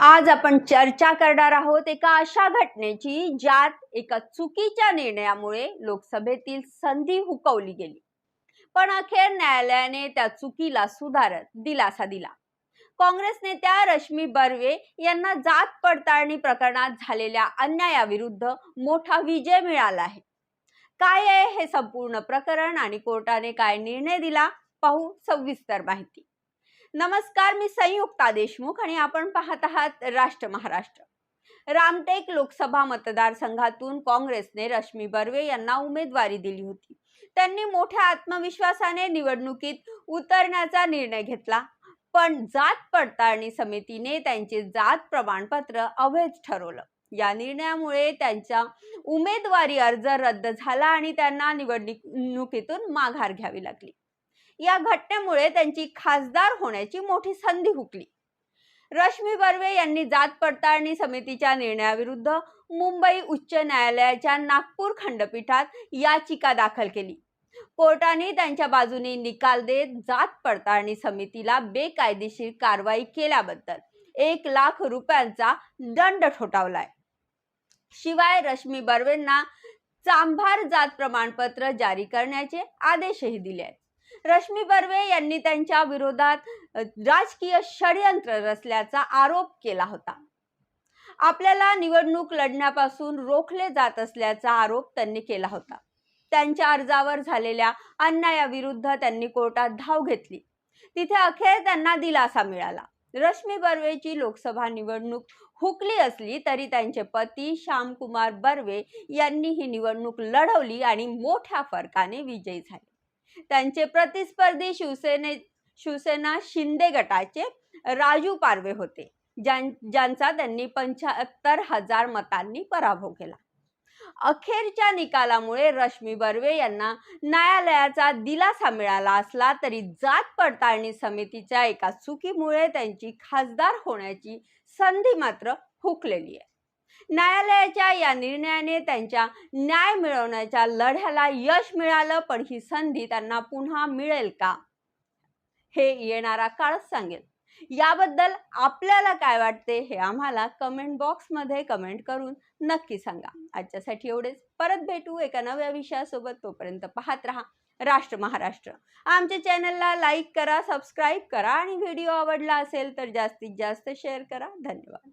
आज आपण चर्चा करणार आहोत एका अशा घटनेची ज्यात एका चुकीच्या निर्णयामुळे लोकसभेतील संधी हुकवली गेली. पण अखेर न्यायालयाने त्या चुकीला सुधारत दिलासा दिला. काँग्रेस नेत्या रश्मी बर्वे यांना जात पडताळणी प्रकरणात झालेल्या अन्यायाविरुद्ध मोठा विजय मिळाला आहे. काय आहे हे संपूर्ण प्रकरण आणि कोर्टाने काय निर्णय दिला? पाहू सविस्तर माहिती. नमस्कार मी संयुक्ता देशमुख आणि आपण पाहत आहात राष्ट्र महाराष्ट्र. रामटेक लोकसभा मतदारसंघातून काँग्रेसने रश्मी बर्वे यांना उमेदवारी दिली होती. त्यांनी मोठ्या आत्मविश्वासाने निवडणुकीत उतरण्याचा निर्णय घेतला. पण जात पडताळणी समितीने त्यांचे जात प्रमाणपत्र अवैध ठरवलं. या निर्णयामुळे त्यांचा उमेदवारी अर्ज रद्द झाला आणि त्यांना निवडणुकीतून माघार घ्यावी लागली. या घटनेमुळे त्यांची खासदार होण्याची मोठी संधी हुकली. रश्मी बर्वे यांनी जात पडताळणी समितीच्या निर्णयाविरुद्ध मुंबई उच्च न्यायालयाच्या नागपूर खंडपीठात याचिका दाखल केली. कोर्टाने त्यांच्या बाजूने निकाल देत जात पडताळणी समितीला बेकायदेशीर कारवाई केल्याबद्दल एक लाख रुपयांचा दंड ठोठावलाय. शिवाय रश्मी बर्वेंना चांभार जात प्रमाणपत्र जारी करण्याचे आदेशही दिले आहेत रश्मी बर्वे यांनी त्यांच्या विरोधात राजकीय षडयंत्र रचल्याचा आरोप केला होता. आपल्याला निवडणूक लढण्यापासून रोखले जात असल्याचा आरोप त्यांनी केला होता. त्यांच्या अर्जावर झालेल्या अन्यायाविरुद्ध त्यांनी कोर्टात धाव घेतली. तिथे अखेर त्यांना दिलासा मिळाला. रश्मी बर्वेची लोकसभा निवडणूक हुकली असली तरी त्यांचे पती श्यामकुमार बर्वे यांनी ही निवडणूक लढवली आणि मोठ्या फरकाने विजयी झाले. त्यांचे प्रतिस्पर्धी शिवसेने शिवसेना शिंदे गटाचे राजू पारवे होते ज्यां ज्यांचा त्यांनी पंच्याहत्तर हजार मतांनी पराभव केला. अखेरच्या निकालामुळे रश्मी बर्वे यांना न्यायालयाचा दिलासा मिळाला असला तरी जात पडताळणी समितीच्या एका चुकीमुळे त्यांची खासदार होण्याची संधी मात्र हुकलेली आहे. न्यायालयाच्या या निर्णयाने त्यांच्या न्याय मिळवण्याच्या लढ्याला यश मिळालं पण ही संधी त्यांना पुन्हा मिळेल का? हे येणारा काळच सांगेल. याबद्दल आपल्याला काय वाटते हे आम्हाला कमेंट बॉक्समध्ये कमेंट करून नक्की सांगा. आजच्यासाठी एवढेच. परत भेटू एका नव्या विषयासोबत. तोपर्यंत पाहत राहा राष्ट्र महाराष्ट्र. आमच्या चॅनलला लाईक करा सबस्क्राईब करा आणि व्हिडिओ आवडला असेल तर जास्तीत जास्त शेअर करा. धन्यवाद.